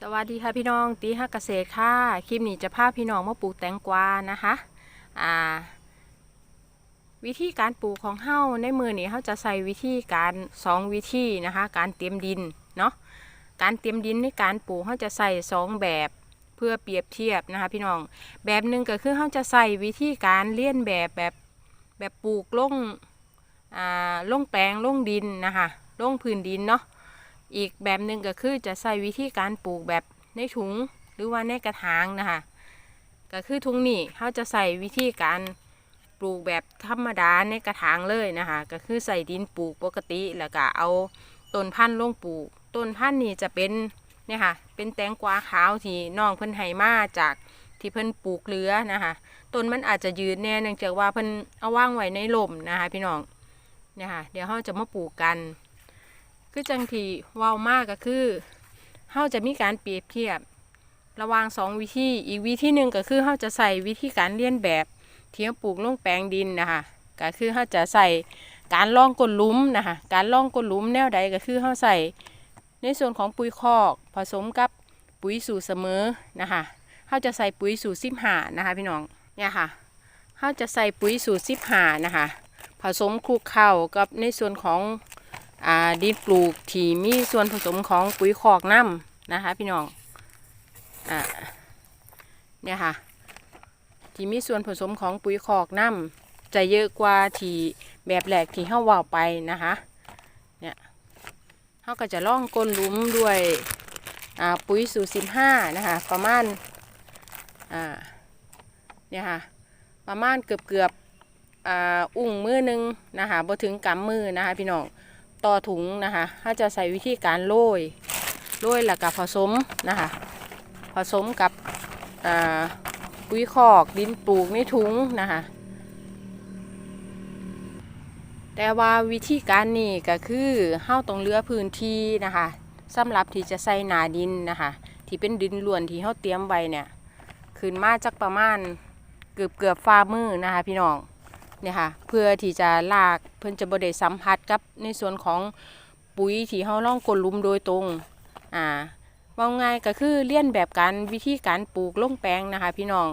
สวัสดีค่ะพี่น้องตีฮักเกษตรค่ะคลิปนี้จะพาพี่น้องมาปลูกแตงกวานะคะอ่าวิธีการปลูกของเฮาในมือนี้เฮาจะใส่วิธีการสองวิธีนะคะการเตรียมดินเนาะการเตรียมดินในการปลูกเฮาจะใส่สองแบบเพื่อเปรียบเทียบนะคะพี่น้องแบบหนึ่งก็คือเฮาจะใส่วิธีการเลียนแบบแบบแบบปลูกลงอ่าลงแปลงลงดินนะคะลงพื้นดินเนาะ อีกแบบหนึ่งก็คือจะใส่วิธีการปลูกแบบในถุงหรือว่าในกระถางนะคะก็คือถุงนี่เขาจะใส่วิธีการปลูกแบบธรรมดาในกระถางเลยนะคะก็คือใส่ดินปลูกปกติแล้วก็เอาต้นพันธุ์ลงปลูก ต้นพันธุ์นี่จะเป็นเนี่ยค่ะเป็นแตงกวาขาวที่น้องเพิ่นให้มาจากที่เพิ่นปลูกเรือนะคะต้นมันอาจจะยืดแน่เนื่องจากว่าเพิ่นเอาว่างไว้ในลมนะคะพี่น้องเนี่ยค่ะเดี๋ยวเราจะมาปลูกกัน คือจังที่ว้าวมากก็คือเฮาจะมีการเปรียบเทียบ ระหว่างสองวิธีอีกวิธีหนึ่งก็คือเฮาจะใส่วิธีการเลียนแบบเที่เราปลูกลงแปลงดินนะคะก็คือเฮาจะใส่การล่องก้นลุมนะคะการล่องก้นลุมแนวใดก็คือเฮาใส่ในส่วนของปุ๋ยคอกผสมกับปุ๋ยสูตรเสมอนะคะเฮาจะใส่ปุ๋ยสูตรสิบหานะคะพี่น้องเนี่ยค่ะเฮาจะใส่ปุ๋ยสูตรสิบหานะคะผสมคลุกเข้ากับในส่วนของ ดินปลูกที่มีส่วนผสมของปุ๋ยคอกน้ำนะคะ พี่น้องอ่าเนี่ยค่ะ ที่มีส่วนผสมของปุ๋ยคอกน้ำจะเยอะกว่าที่แบบแหลกที่เฮาว่าไปนะคะเนี่ยเฮาก็จะล่องก้นหลุมด้วยปุ๋ยสูตรสิบห้านะคะประมาณอ่าเนี่ยค่ะประมาณเกือบเกือบอุ้งมือหนึงนะคะบ่ถึงกำมือนะคะพี่น้อง ต่อถุงนะคะถ้าจะใส่วิธีการโรยโรยแล้วก็ผสมนะคะผสมกับปุ๋ยคอกดินปลูกในถุงนะคะแต่ว่าวิธีการนี้ก็คือเฮาต้องเลือพื้นที่นะคะสำหรับที่จะใส่นาดินนะคะที่เป็นดินล้วนที่เฮาเตรียมไว้เนี่ยขึ้นมาจากประมาณเกือบเกือบฝ่ามือนะคะพี่น้อง เนี่ยค่ะเพื่อที่จะลากเพื่อนจะบไดสัมผัสกับในส่วนของปุ๋ยที่เฮาล่องกลลุมโดยตรงอ่าว่าง่ายก็คือเลี่ยนแบบการวิธีการปลูกลงแปลงนะคะพี่น้อง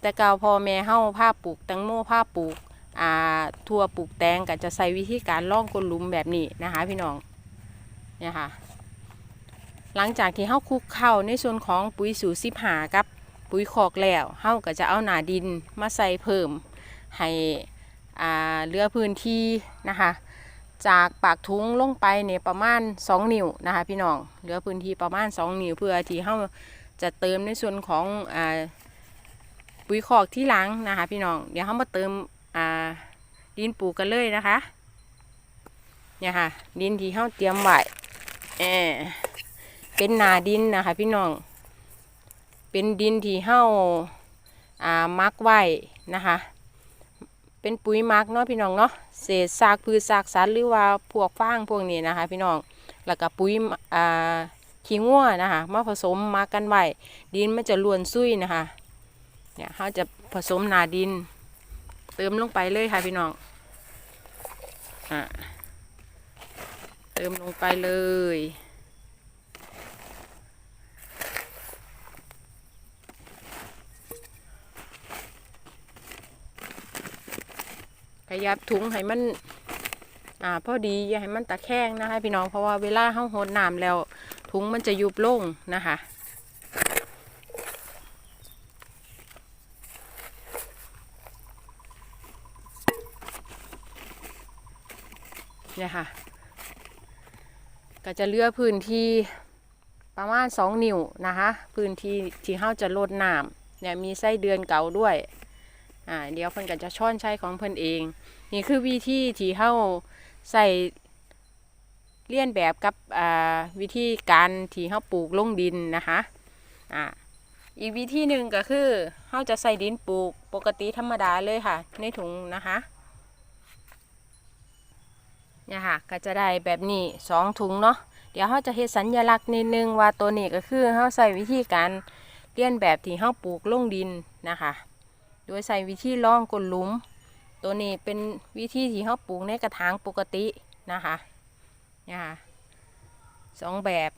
แต่เก่าพ่อแม่เฮาผ้าปลูกแตงโมผ้าปลูกอ่าทั่วปลูกแตงก็จะใส่วิธีการล่องกลลุมแบบนี้นะคะพี่น้องเนี่ยค่ะหลังจากที่เฮาคลุกเข้าในส่วนของปุ๋ยสูตรสิบหากับปุ๋ยคอกแล้วเฮาก็จะเอาหนาดินมาใส่เพิ่ม ให้เลือพื้นที่นะคะ จากปากทุงลงไปเนี่ยประมาณ 2 นิ้วนะคะพี่น้องเลือพื้นที่ประมาณ 2 นิ้วเพื่อที่เราจะเติมในส่วนของอปุ๋ยคอกที่หลังนะคะพี่น้องเดี๋ยวเรามาเติมดินปลูกกันเลยนะคะเนี่ยค่ะดินที่เราเตรียมไว้เอเป็นนาดินนะคะพี่น้อง เป็นดินที่เราอ่ามักไว้นะคะ เป็นปุ๋ยมักเนาะพี่น้องเนาะเศษซากพืชซากสัตว์หรือว่าพวกฟางพวกนี้นะคะ พี่น้องแล้วก็ปุ๋ยอ่าขี้งัวนะคะมาผสมมากันไว้ดินมันจะล้วนซุยนะคะเนี่ยเขาจะผสมนาดิน เติมลงไปเลยค่ะพี่น้องอ่าเติมลงไปเลย ยับถุงให้มันอ่าพอดีอย่าให้มันตะแคงนะคะพี่น้องเพราะว่าเวลาเขาหดน้ำแล้ว ถุงมันจะยุบลงนะคะเนี่ยค่ะ ก็จะเลือพื้นที่ประมาณสองนิ้วนะคะ พื้นที่ที่เขาจะลดน้ำเนี่ยมีไส้เดือนเก่าด้วย อ่าเดี๋ยวเพิ่นก็จะช้อนใช้ของเพิ่นเอง นี่คือวิธีที่เฮาใส่เลียนแบบกับอ่าวิธีการที่เฮาปลูกลงดินนะคะอ่าอีกวิธีหนึ่งก็คือเฮาจะใส่ดินปลูกปกติธรรมดาเลยค่ะ ในถุงนะคะเนี่ยค่ะก็จะได้แบบนี้สองถุงเนาะเดี๋ยวเฮาจะเฮ็ดสัญลักษณ์นิดนึงว่าตัวนี้ก็คือเฮาใส่วิธีการเลียนแบบที่เฮาปลูกลงดินนะคะ โดยใส่วิธีล่องกลหลุม ตัวนี้เป็นวิธีที่เขาปลูกในกระถางปกตินะคะเนี่ยค่ะสองแบบ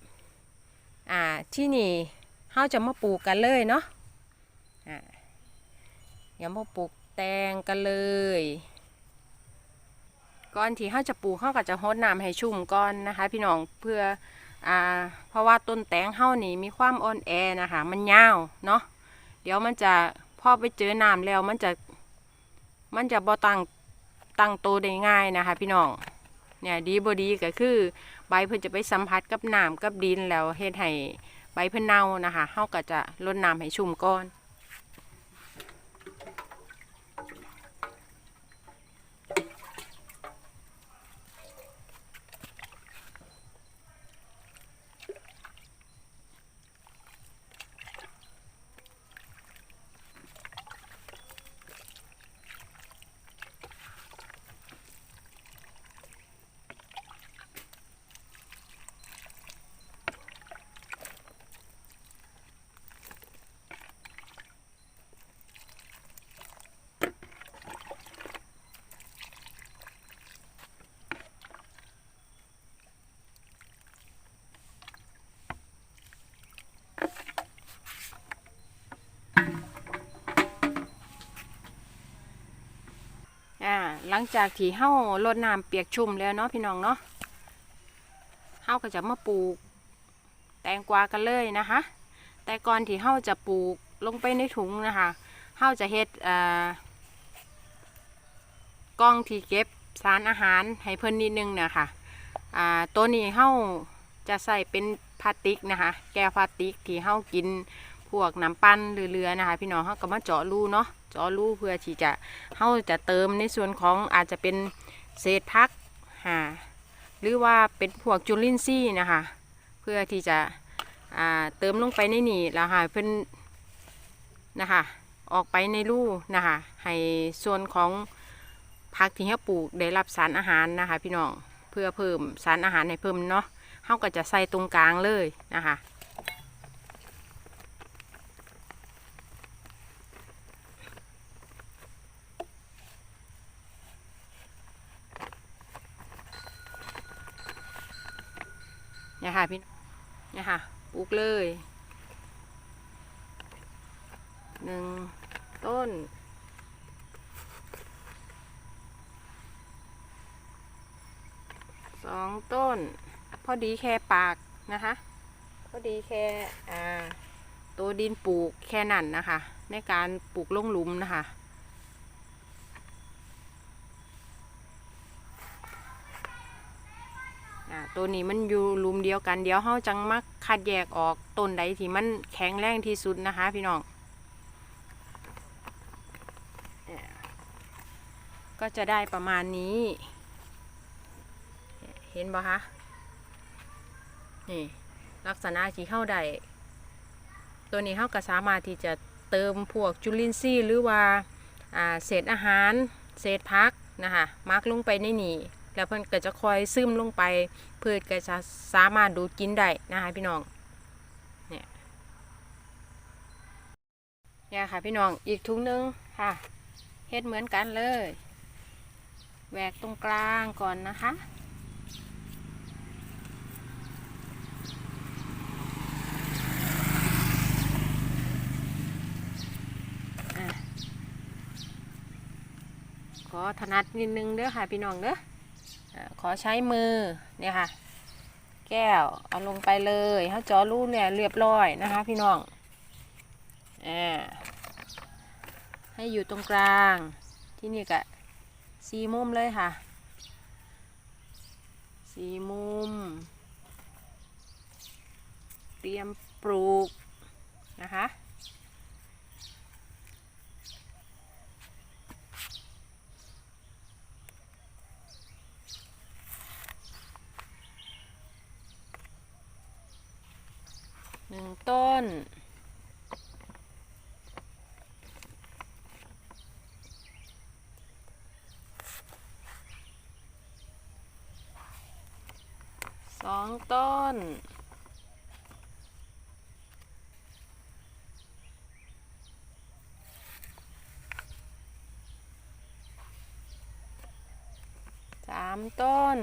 อ่าที่นี่เฮาจะมาปลูกกันเลยเนาะอ่าเดี๋ยวมาปลูกแตงกันเลยก่อนที่เฮาจะปลูกเฮาก็จะรดน้ำให้ชุ่มก่อนนะคะ พี่น้องเพื่ออ่าเพราะว่าต้นแตงเฮานี่มีความอ่อนแอนะคะ มันยาวเนาะเดี๋ยวมันจะ พอไปเจอน้ำแล้วมันจะมันจะบ่ตั้งตั้งโตได้ง่ายนะคะ พี่น้องเนี่ยดีบ่ดีก็คือ ใบเพิ่นจะไปสัมผัสกับน้ำกับดินแล้วเฮ็ดให้ใบเพิ่นเน่านะคะเฮาก็จะรดน้ำให้ชุ่มก่อน อ่า หลังจากที่เฮารดน้ำเปียกชุ่มแล้วเนาะพี่น้องเนาะเฮาก็จะมาปลูก แตงกวากันเลยนะคะ แต่ก่อนที่เฮาจะปลูกลงไปในถุงนะคะเฮาจะเฮ็ดอ่ากล้องที่เก็บสารอาหารให้เพิ่นนิดนึงนะคะอ่าตัวนี้เฮาจะใส่เป็นพลาสติกนะคะ แก้วพลาสติกที่เฮากินพวกน้ำปั้นเรือๆนะคะ พี่น้องเฮาก็มาเจาะรูเนาะ เจาะรูเพื่อที่จะเราจะเติมในส่วนของอาจจะเป็นเศษพักหาหรือว่าเป็นพวกจุลินทรีย์นะคะ เพื่อที่จะเติมลงไปในนี่แล้วค่ะเพิ่อนนะคะออกไปในรูนะคะให้ส่วนของผักที่เราปลูกได้รับสารอาหารนะคะ พี่น้องเพื่อเพิ่มสารอาหารให้เพิ่มเนาะเราก็จะใส่ตรงกลางเลยนะคะ เนี่ยค่ะพี่เนี่ยค่ะปลูกเลยหนึ่งต้น สองต้น พอดีแค่ปากนะคะ พอดีแค่อ่าตัวดินปลูกแค่นั้นนะคะ ในการปลูกลงหลุมนะคะ อ่า ตัวนี้มันอยู่ลุมเดียวกันเดี๋ยวเฮาจังมักคัดแยกออกต้นใดที่มันแข็งแรงที่สุดนะคะ พี่น้องก็จะได้ประมาณนี้ เห็นบ่คะนี่ลักษณะที่เข้าได้ตัวนี้เข้าก็สามารถที่จะเติมพวกจุลินทรีย์หรือว่าอ่าเศษอาหาร เศษพักนะคะมักลงไปในนี่ แล้วเพิ่นก็จะคอยซึมลงไปพืชก็จะสามารถดูดกินได้นะคะพี่น้องเนี่ยเนี่ยค่ะพี่น้องอีกถุงนึงค่ะเฮ็ดเหมือนกันเลยแหวกตรงกลางก่อนนะคะอะขอถนัดนิดนึงเด้อค่ะพี่น้องเด้อ ขอใช้มือเนี่ยค่ะ แก้วเอาลงไปเลยเขาจอรูเนี่ยเรียบร้อยนะคะ พี่น้องอ่าให้อยู่ตรงกลางที่นี่กะสีมุมเลยค่ะ สีมุม เตรียมปลูกนะคะ หนึ่งต้น สองต้น สามต้น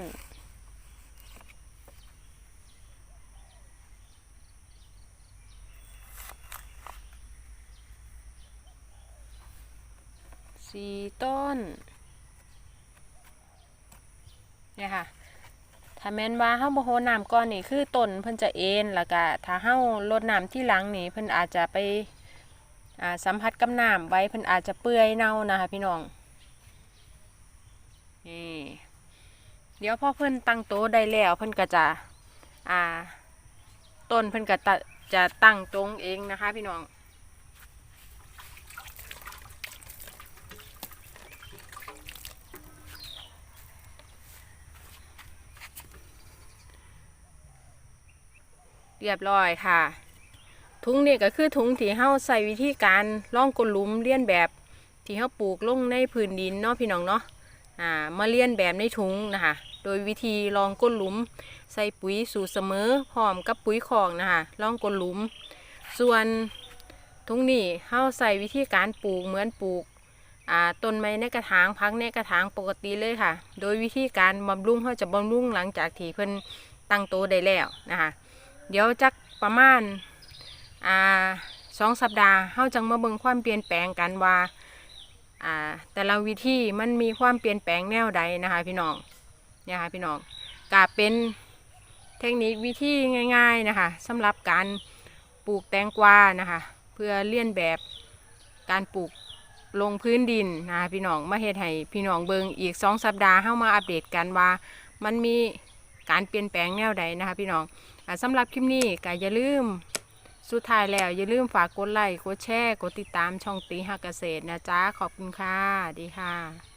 ส สี่ต้นเนี่ยค่ะถ้าแม่นว่าเฮาบ่โหน้ำก่อนนี่คือต้นเพิ่นจะเอ็นแล้วก็ถ้าเฮารดน้ำที่หลังนี่เพิ่นอาจจะไปอ่าสัมผัสกับน้ำไว้เพิ่นอาจจะเปื่อยเน่านะคะพี่น้องนี่เดี๋ยวพอเพิ่นตั้งโตะได้แล้วเพิ่นก็จะอ่าต้นเพิ่นก็จะตั้งตรงเองนะคะพี่น้อง เรียบร้อยค่ะ ถุงนี่ก็คือถุงที่เฮาใส่วิธีการล่องกลหลุมเลียนแบบที่เฮาปลูกลงในพื้นดินเนาะพี่น้องเนาะอ่ามาเลียนแบบในถุงนะคะ โดยวิธีลองก้นหลุม ใส่ปุ๋ยสูตรเสมอพร้อมกับปุ๋ยคอกนะคะล่องก้นหลุม ส่วนถุงนี้เฮาใส่วิธีการปลูกเหมือนปลูกอ่าต้นไม้ในกระถางพักในกระถางปกติเลยค่ะ โดยวิธีการบำรุงเฮาจะบำรุงหลังจากที่เพิ่นตั้งโตได้แล้วนะคะ เดี๋ยวจักประมาณอ่าสองสัปดาห์เฮาจังมาเบิ่งความเปลี่ยนแปลงกันว่าอ่าแต่ละวิธีมันมีความเปลี่ยนแปลงแนวใดนะคะพี่น้องเนี่ยค่ะพี่น้องกาเป็นเทคนิควิธีง่าย ๆนะคะสำหรับการปลูกแตงกวานะคะเพื่อเลียนแบบการปลูกลงพื้นดินนะคะพี่น้องมาเฮ็ดให้พี่น้องเบิงอีกสองสัปดาห์เฮามาอัปเดตกันว่า มันมีการเปลี่ยนแปลงแนวใดนะคะพี่น้อง ค่ะสำหรับคลิปนี้ก็อย่าลืม สุดท้ายแล้วอย่าลืมฝากกดไลค์กดแชร์กดติดตามช่องตีหักเกษตรนะจ๊ะขอบคุณค่ะดีค่ะ